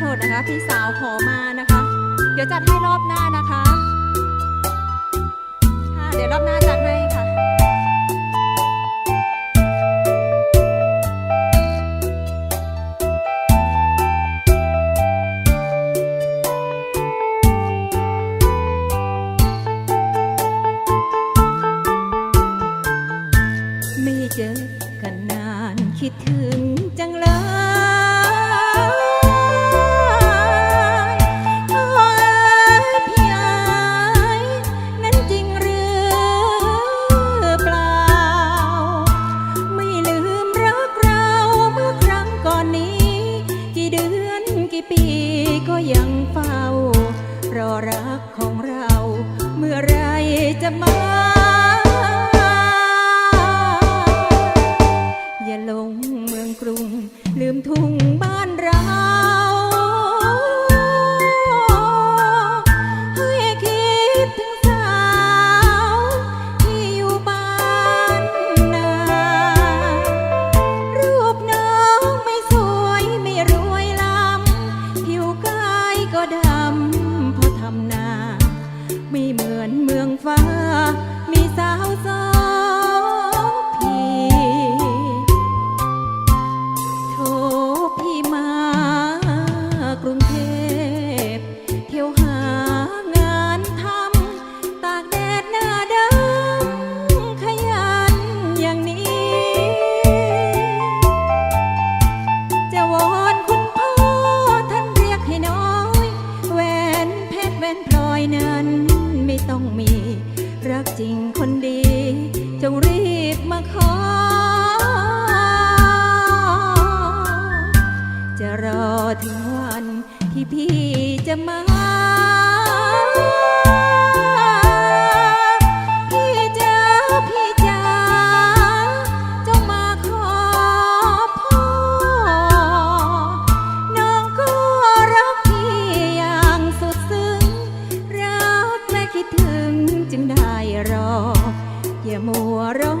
โทษนะคะ พี่สาวขอมานะคะ เดี๋ยวจัดให้รอบหน้านะคะค่ะเดี๋ยวรอบหน้าจัดให้ค่ะไม่เจอกันนานคิดถึง กี่ปีก็ยังเฝ้า รอรักของเรา เมื่อไรจะมา อย่าลงเมืองกรุงลืมทุ่ง รักจริงคนดี จงรีบมาขอ จะรอถึงวันที่พี่จะมา ได้รอ อย่ามัวร้อง